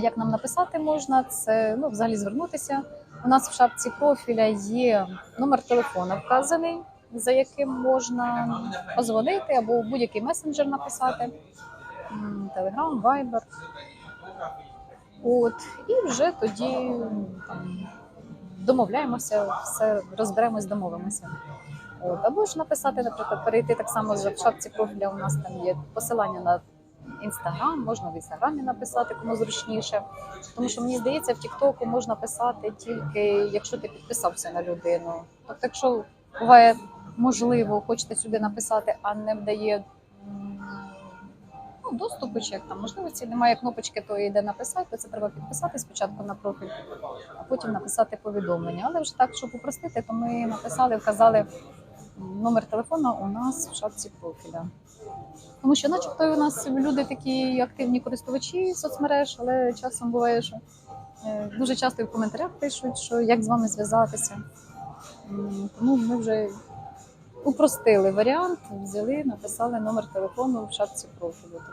Як нам написати можна, це ну, взагалі звернутися. У нас в шапці профіля є номер телефона вказаний, за яким можна позвонити або будь-який месенджер написати. Телеграм, Viber. От, і вже тоді там, домовляємося, все розберемось, домовимося. От, або ж написати, наприклад, перейти так само в шапці профіля. У нас там є посилання на інстаграм, можна в інстаграмі написати, кому зручніше. Тому що мені здається, в Тіктоку можна писати тільки якщо ти підписався на людину. Тобто, якщо буває можливо, хочете сюди написати, а не вдає ну, доступу, чи як там можливості, немає кнопочки, то йде написати, то це треба підписати спочатку на профіль, а потім написати повідомлення. Але вже так, щоб упростити, то ми написали, вказали номер телефону у нас в шапці профіля. Тому що, начебто, у нас люди такі активні користувачі соцмереж, але часом буває, що е, дуже часто в коментарях пишуть, що як з вами зв'язатися. Тому ми вже упростили варіант, взяли, написали номер телефону в шапці профілю.